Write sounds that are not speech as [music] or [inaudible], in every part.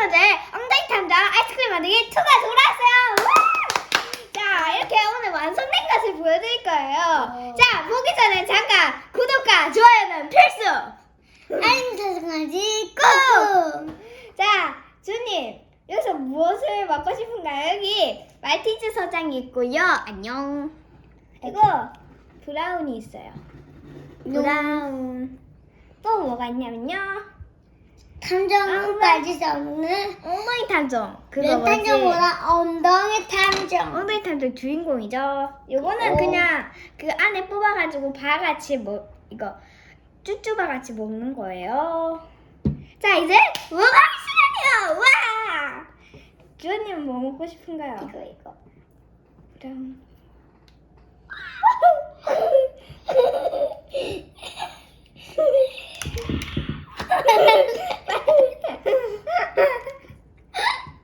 친구들 엉덩이 탐정 아이스크림 만들기 2가 돌아왔어요. 와! 자 이렇게 오늘 완성된 것을 보여드릴 거예요. 어. 자 보기 전에 잠깐 구독과 좋아요는 필수. 알림 설정까지 꾹! 자 주님 여기서 무엇을 먹고 싶은가요? 여기 말티즈 서장이 있고요. 안녕. 그리고 브라운이 있어요. 브라운. 또 뭐가 있냐면요. 탐정까지 써먹는 엉덩이 탐정. 그거 면 뭐지? 탐정보다 엉덩이 탐정. 엉덩이 탐정 주인공이죠. 요거는 오. 그냥 그 안에 뽑아가지고 바같이 뭐 이거 쭈쭈바 같이 먹는 거예요. 자 이제 먹을 시간이요. 와. 주원님 뭐 먹고 싶은가요? 이거 이거. 그럼 [laughs]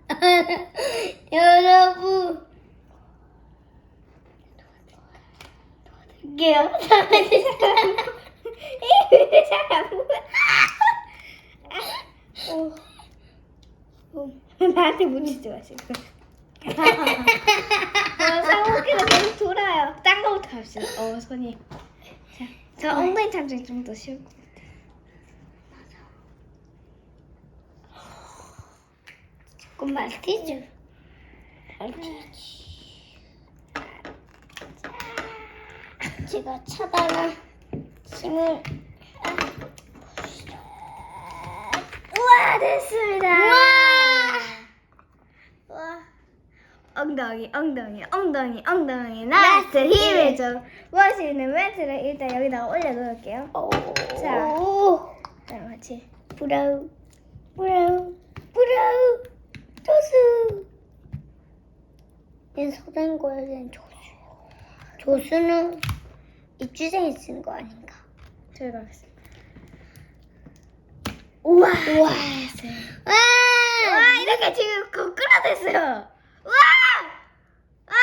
[laughs] 여러분. 이게요. 잘안 보여. 오. 오. 나한테 묻히지 마시고. 어, 상호기가 계속 돌아요. 딴 거부터 갑시다. 어, 손이. 자, 저 엉덩이 탐정이 좀 더 쉬울 것 같아. 조금 말티즈. 말티즈. 제가 차단한 힘을 우와, 됐습니다. 우와! 우와. 엉덩이, 엉덩이, 엉덩이, 엉덩이, 나이스 힘을 좀 모시는 멘트를 일단 여기다가 올려 놓을게요. 자. 오. 자, 같이. 브라우 브라우 브라우 조수 얘 서된 거야 얘 조수 조수는 입주생이 쓰는 거 아닌가 저희가 하겠습니다. 우와, 우와. 됐어요. 와와 이렇게 지금 거꾸로 됐어요. 와! 와!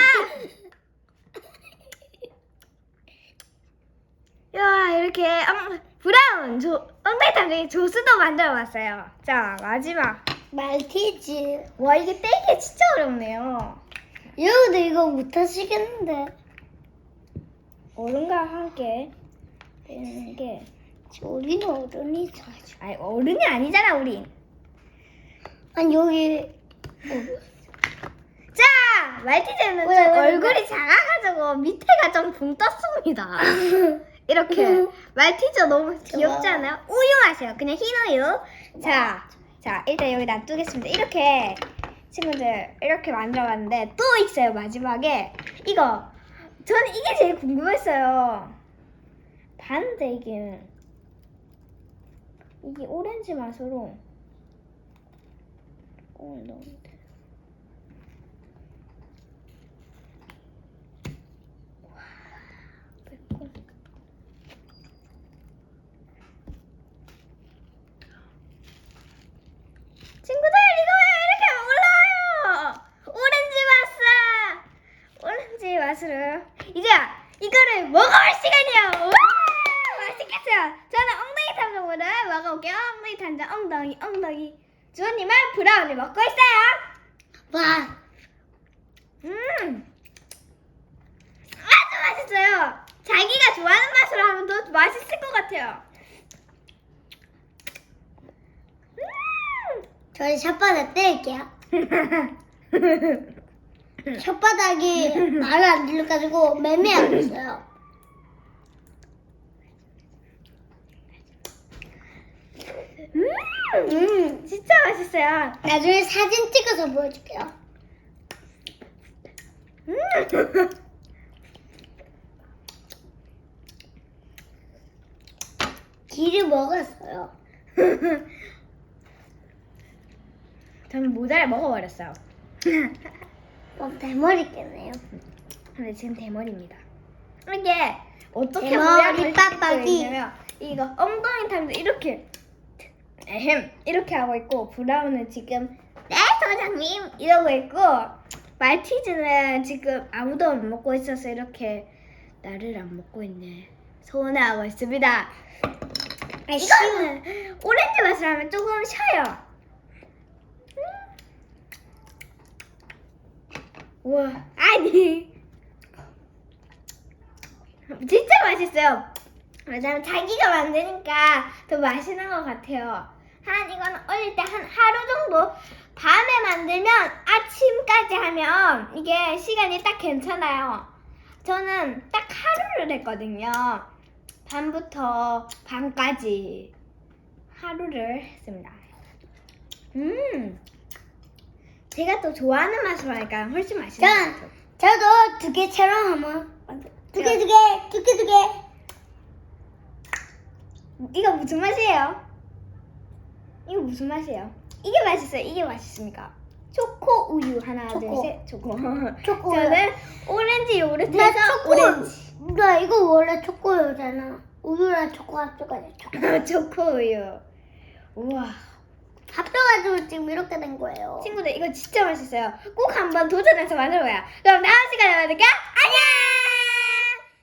[laughs] 야 이렇게 엉, 브라운 조, 엉덩이 탐정이 조수도 만들어봤어요. 자 마지막. 말티즈 와 이게 떼기 진짜 어렵네요. 여러분들 이거 못하시겠는데 어른과 함께 떼는 게 우리는 어른이 있어가지고 아니 어른이 아니잖아 우린. 아니 여기 자 말티즈는 왜, 좀 왜, 왜? 얼굴이 작아가지고 밑에가 좀 붕 떴습니다. [laughs] 이렇게 [laughs] 말티즈 너무 귀엽지 좋아. 않아요? 우유 마세요. 그냥 흰 우유. 자, 자 일단 여기 놔두겠습니다. 이렇게 친구들 이렇게 만들어봤는데 또 있어요 마지막에 이거 저는 이게 제일 궁금했어요. 봤는데 이게 이게 오렌지 맛으로 어, 너무 매콤. 친구들 이거 왜 이렇게 올라와요? 오렌지 맛 오렌지 맛으로 이제 이거를 먹어볼 시간이에요. 와! 맛있겠어요. 저는 엉덩이 탐정으로 먹어볼게요. 엉덩이 탐정 엉덩이 엉덩이. 주원님은 브라운을 먹고 있어요. 와 음, 아주 맛있어요. 자기가 좋아하는 맛으로 하면 더 맛있을 것 같아요. 음. 저희 혓바닥 뗄게요 [laughs] 혓바닥이 말을 안 들려가지고 매매하고 있어요. 음, 음, 진짜 맛있어요. 나중에 사진 찍어서 보여줄게요. 음. 귀를 먹었어요. [laughs] 저는 모자를 먹어버렸어요. [laughs] 그럼 대머리 겠네요. 근데 지금 대머리입니다. 이게 어떻게 대머리 모양을 빡빡이. 있냐면 이거 엉덩이 탐도 이렇게 에헴 이렇게 하고 있고 브라운은 지금 네 소장님! 이러고 있고 말티즈는 지금 아무도 안 먹고 있어서 이렇게 나를 안 먹고 있네. 서운해하고 있습니다. 아, 이거는 오렌지 맛을 하면 조금 쉬어요. 음. 우와. 아니. 진짜 맛있어요. 왜냐면 자기가 만드니까 더 맛있는 것 같아요. 한 이건 어릴 때 한 하루 정도 밤에 만들면 아침까지 하면 이게 시간이 딱 괜찮아요. 저는 딱 하루를 했거든요. 밤부터 밤까지 하루를 했습니다. 음, 제가 또 좋아하는 맛으로 하니까 훨씬 맛있는 것 전, 같아요. 저도 두 개처럼 한번 두 개, 두 개, 두 개, 두 개. 이거 무슨 맛이에요? 이거 무슨 맛이에요? 이게 맛있어요. 이게 맛있습니까? 초코 우유 하나 초코. 둘 셋 초코. [laughs] 초코. 저는 오렌지 나 요르트에서 초코. 오렌지. 나 이거 원래 초코우유잖아. 우유랑 초코 합쳐가지고 초코. [laughs] 초코 우유. 우와. 합쳐가지고 지금 이렇게 된 거예요. 친구들 이거 진짜 맛있어요. 꼭 한번 도전해서 만들어봐요. 그럼 다음 시간에 만날게요. 안녕.